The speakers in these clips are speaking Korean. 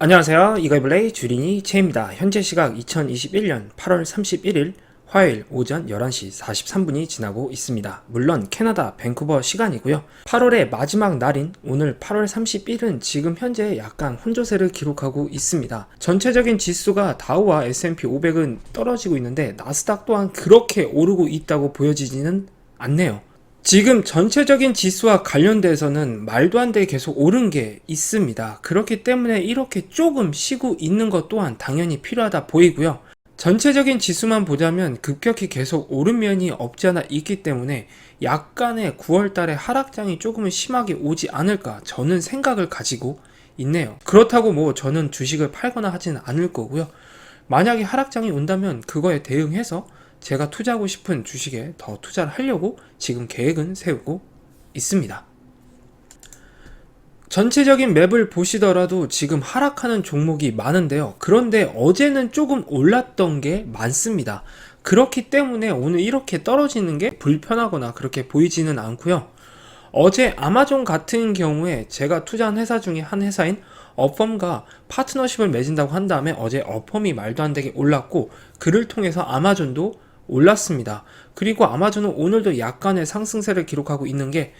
안녕하세요. 이가이블레이 주린이 채입니다. 현재 시각 2021년 8월 31일 화요일 오전 11시 43분이 지나고 있습니다. 물론 캐나다 밴쿠버 시간이고요. 8월의 마지막 날인 오늘 8월 31일은 지금 현재 약간 혼조세를 기록하고 있습니다. 전체적인 지수가 다우와 S&P 500은 떨어지고 있는데 나스닥 또한 그렇게 오르고 있다고 보여지지는 않네요. 지금 전체적인 지수와 관련돼서는 말도 안 되게 계속 오른 게 있습니다. 그렇기 때문에 이렇게 조금 쉬고 있는 것 또한 당연히 필요하다 보이고요. 전체적인 지수만 보자면 급격히 계속 오른 면이 없지 않아 있기 때문에 약간의 9월 달에 하락장이 조금은 심하게 오지 않을까 저는 생각을 가지고 있네요. 그렇다고 뭐 저는 주식을 팔거나 하지는 않을 거고요. 만약에 하락장이 온다면 그거에 대응해서 제가 투자하고 싶은 주식에 더 투자를 하려고 지금 계획은 세우고 있습니다. 전체적인 맵을 보시더라도 지금 하락하는 종목이 많은데요. 그런데 어제는 조금 올랐던 게 많습니다. 그렇기 때문에 오늘 이렇게 떨어지는 게 불편하거나 그렇게 보이지는 않고요. 어제 아마존 같은 경우에 제가 투자한 회사 중에 한 회사인 어펌과 파트너십을 맺은다고 한 다음에 어제 어펌이 말도 안 되게 올랐고 그를 통해서 아마존도 올랐습니다. 그리고 아마존은 오늘도 약간의 상승세를 기록하고 있는 게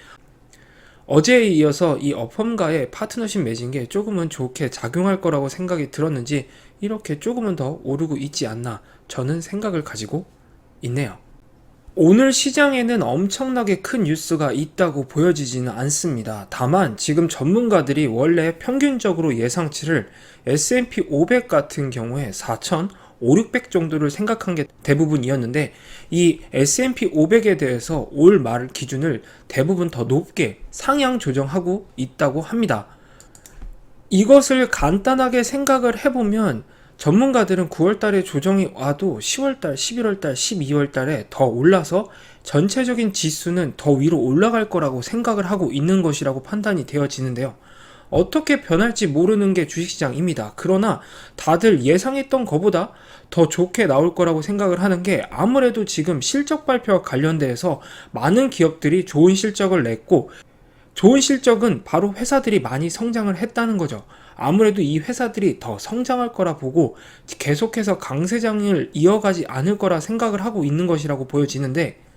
어제에 이어서 이 어펌과의 파트너십 맺은 게 조금은 좋게 작용할 거라고 생각이 들었는지 이렇게 조금은 더 오르고 있지 않나 저는 생각을 가지고 있네요. 오늘 시장에는 엄청나게 큰 뉴스가 있다고 보여지지는 않습니다. 다만 지금 전문가들이 원래 평균적으로 예상치를 S&P 500 같은 경우에 4,000, 5, 600 정도를 생각한 게 대부분이었는데 이 S&P 500에 대해서 올 말 기준을 대부분 더 높게 상향 조정하고 있다고 합니다. 이것을 간단하게 생각을 해보면 전문가들은 9월 달에 조정이 와도 10월 달, 11월 달, 12월 달에 더 올라서 전체적인 지수는 더 위로 올라갈 거라고 생각을 하고 있는 것이라고 판단이 되어지는데요. 어떻게 변할지 모르는 게 주식시장입니다. 그러나 다들 예상했던 것보다 더 좋게 나올 거라고 생각을 하는 게 아무래도 지금 실적 발표와 관련돼서 많은 기업들이 좋은 실적을 냈고 좋은 실적은 바로 회사들이 많이 성장을 했다는 거죠. 아무래도 이 회사들이 더 성장할 거라 보고 계속해서 강세장을 이어가지 않을 거라 생각을 하고 있는 것이라고 보여지는데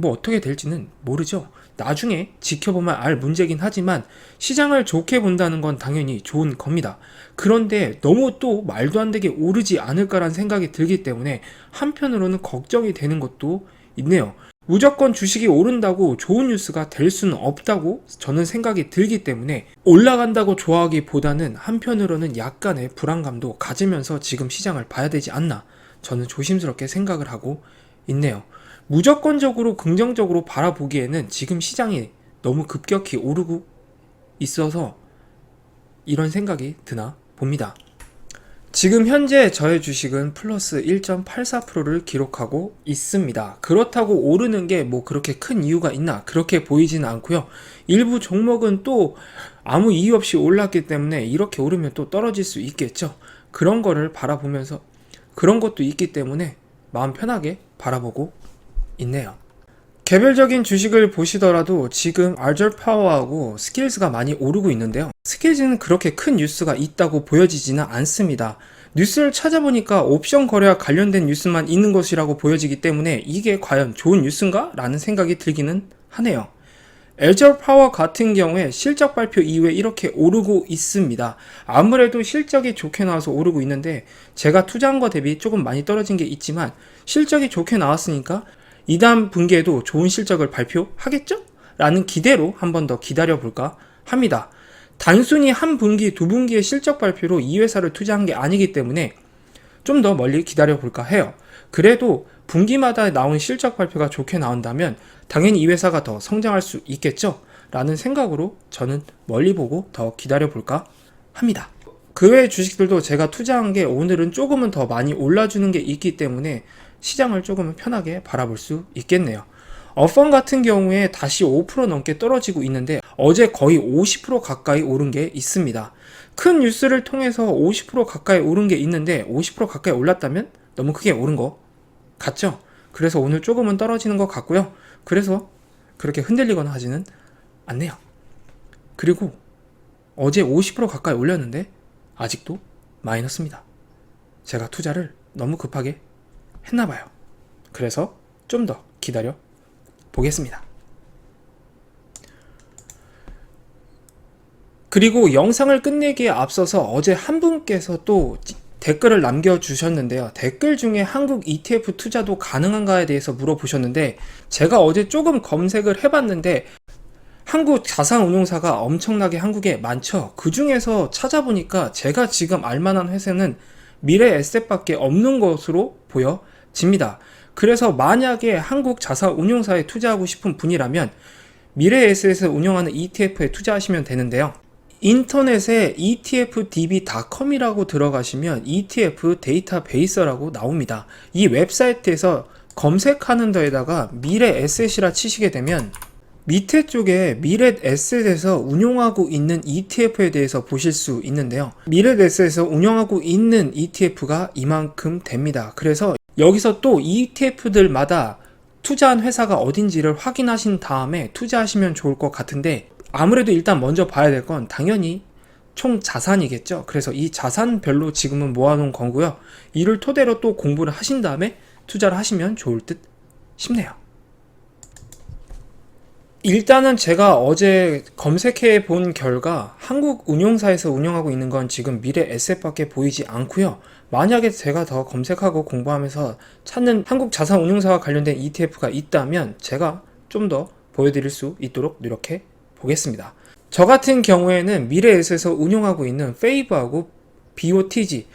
뭐 어떻게 될지는 모르죠. 나중에 지켜보면 알 문제긴 하지만 시장을 좋게 본다는 건 당연히 좋은 겁니다. 그런데 너무 또 말도 안 되게 오르지 않을까라는 생각이 들기 때문에 한편으로는 걱정이 되는 것도 있네요. 무조건 주식이 오른다고 좋은 뉴스가 될 수는 없다고 저는 생각이 들기 때문에 올라간다고 좋아하기보다는 한편으로는 약간의 불안감도 가지면서 지금 시장을 봐야 되지 않나 저는 조심스럽게 생각을 하고 있네요. 무조건적으로 긍정적으로 바라보기에는 지금 시장이 너무 급격히 오르고 있어서 이런 생각이 드나 봅니다. 지금 현재 저의 주식은 플러스 1.84%를 기록하고 있습니다. 그렇다고 오르는 게 뭐 그렇게 큰 이유가 있나 그렇게 보이지는 않고요. 일부 종목은 또 아무 이유 없이 올랐기 때문에 이렇게 오르면 또 떨어질 수 있겠죠. 그런 거를 바라보면서 그런 것도 있기 때문에 마음 편하게 바라보고 있네요. 개별적인 주식을 보시더라도 지금 알절 파워하고 스킬즈가 많이 오르고 있는데요. 스킬즈는 그렇게 큰 뉴스가 있다고 보여지지는 않습니다. 뉴스를 찾아보니까 옵션 거래와 관련된 뉴스만 있는 것이라고 보여지기 때문에 이게 과연 좋은 뉴스인가? 라는 생각이 들기는 하네요. 엘저 파워 같은 경우에 실적 발표 이후에 이렇게 오르고 있습니다. 아무래도 실적이 좋게 나와서 오르고 있는데 제가 투자한 거 대비 조금 많이 떨어진 게 있지만 실적이 좋게 나왔으니까 이다음 분기에도 좋은 실적을 발표하겠죠? 라는 기대로 한 번 더 기다려 볼까 합니다. 단순히 한 분기, 두 분기의 실적 발표로 이 회사를 투자한 게 아니기 때문에 좀 더 멀리 기다려 볼까 해요. 그래도 분기마다 나온 실적 발표가 좋게 나온다면 당연히 이 회사가 더 성장할 수 있겠죠? 라는 생각으로 저는 멀리 보고 더 기다려 볼까 합니다. 그외 주식들도 제가 투자한 게 오늘은 조금은 더 많이 올라주는 게 있기 때문에 시장을 조금은 편하게 바라볼 수 있겠네요. 어펀 같은 경우에 다시 5% 넘게 떨어지고 있는데 어제 거의 50% 가까이 오른 게 있습니다. 큰 뉴스를 통해서 50% 가까이 오른 게 있는데 50% 가까이 올랐다면 너무 크게 오른 거 같죠? 그래서 오늘 조금은 떨어지는 것 같고요. 그래서 그렇게 흔들리거나 하지는 않네요. 그리고 어제 50% 가까이 올렸는데 아직도 마이너스입니다. 제가 투자를 너무 급하게 했나 봐요. 그래서 좀 더 기다려 보겠습니다. 그리고 영상을 끝내기에 앞서서 어제 한 분께서 또 댓글을 남겨주셨는데요. 댓글 중에 한국 ETF 투자도 가능한가에 대해서 물어보셨는데, 제가 어제 조금 검색을 해봤는데, 한국 자산운용사가 엄청나게 한국에 많죠. 그 중에서 찾아보니까 제가 지금 알만한 회사는 미래 에셋밖에 없는 것으로 보여 집니다. 그래서 만약에 한국 자산운용사에 투자하고 싶은 분이라면 미래 에셋을 운영하는 ETF에 투자하시면 되는데요. 인터넷에 etfdb.com이라고 들어가시면 ETF 데이터베이스라고 나옵니다. 이 웹사이트에서 검색하는 데에다가 미래 에셋이라 치시게 되면 밑에 쪽에 미래 에셋에서 운용하고 있는 ETF에 대해서 보실 수 있는데요. 미래 에셋에서 운영하고 있는 ETF가 이만큼 됩니다. 그래서 여기서 또 ETF들마다 투자한 회사가 어딘지를 확인하신 다음에 투자하시면 좋을 것 같은데 아무래도 일단 먼저 봐야 될 건 당연히 총 자산이겠죠. 그래서 이 자산별로 지금은 모아놓은 거고요. 이를 토대로 또 공부를 하신 다음에 투자를 하시면 좋을 듯 싶네요. 일단은 제가 어제 검색해 본 결과 한국 운용사에서 운영하고 있는 건 지금 미래 에셋밖에 보이지 않고요. 만약에 제가 더 검색하고 공부하면서 찾는 한국 자산 운용사와 관련된 ETF가 있다면 제가 좀 더 보여드릴 수 있도록 노력해 보겠습니다. 저 같은 경우에는 미래에셋에서 운용하고 있는 페이브하고 BOTG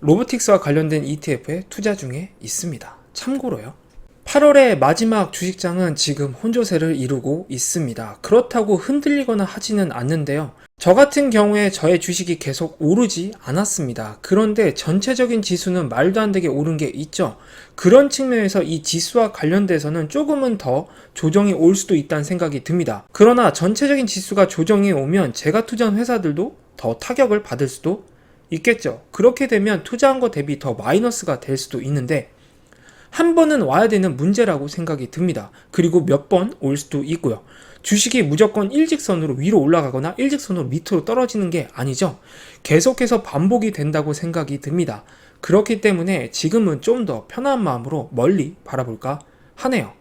로보틱스와 관련된 ETF에 투자 중에 있습니다. 참고로요. 8월의 마지막 주식장은 지금 혼조세를 이루고 있습니다. 그렇다고 흔들리거나 하지는 않는데요. 저 같은 경우에 저의 주식이 계속 오르지 않았습니다. 그런데 전체적인 지수는 말도 안 되게 오른 게 있죠. 그런 측면에서 이 지수와 관련돼서는 조금은 더 조정이 올 수도 있다는 생각이 듭니다. 그러나 전체적인 지수가 조정이 오면 제가 투자한 회사들도 더 타격을 받을 수도 있겠죠. 그렇게 되면 투자한 거 대비 더 마이너스가 될 수도 있는데 한 번은 와야 되는 문제라고 생각이 듭니다. 그리고 몇 번 올 수도 있고요. 주식이 무조건 일직선으로 위로 올라가거나 일직선으로 밑으로 떨어지는 게 아니죠. 계속해서 반복이 된다고 생각이 듭니다. 그렇기 때문에 지금은 좀 더 편한 마음으로 멀리 바라볼까 하네요.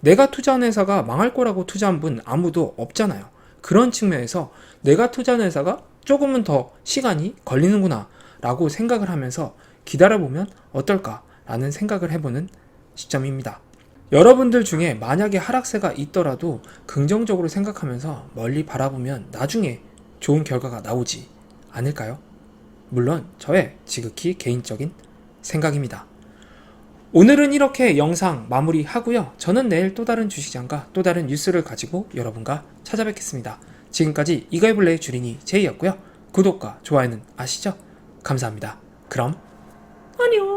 내가 투자한 회사가 망할 거라고 투자한 분 아무도 없잖아요. 그런 측면에서 내가 투자한 회사가 조금은 더 시간이 걸리는구나 라고 생각을 하면서 기다려보면 어떨까 라는 생각을 해보는 시점입니다. 여러분들 중에 만약에 하락세가 있더라도 긍정적으로 생각하면서 멀리 바라보면 나중에 좋은 결과가 나오지 않을까요? 물론 저의 지극히 개인적인 생각입니다. 오늘은 이렇게 영상 마무리하고요. 저는 내일 또 다른 주식장과 또 다른 뉴스를 가지고 여러분과 찾아뵙겠습니다. 지금까지 이거해볼래의 주린이 제이였고요. 구독과 좋아요는 아시죠? 감사합니다. 그럼 안녕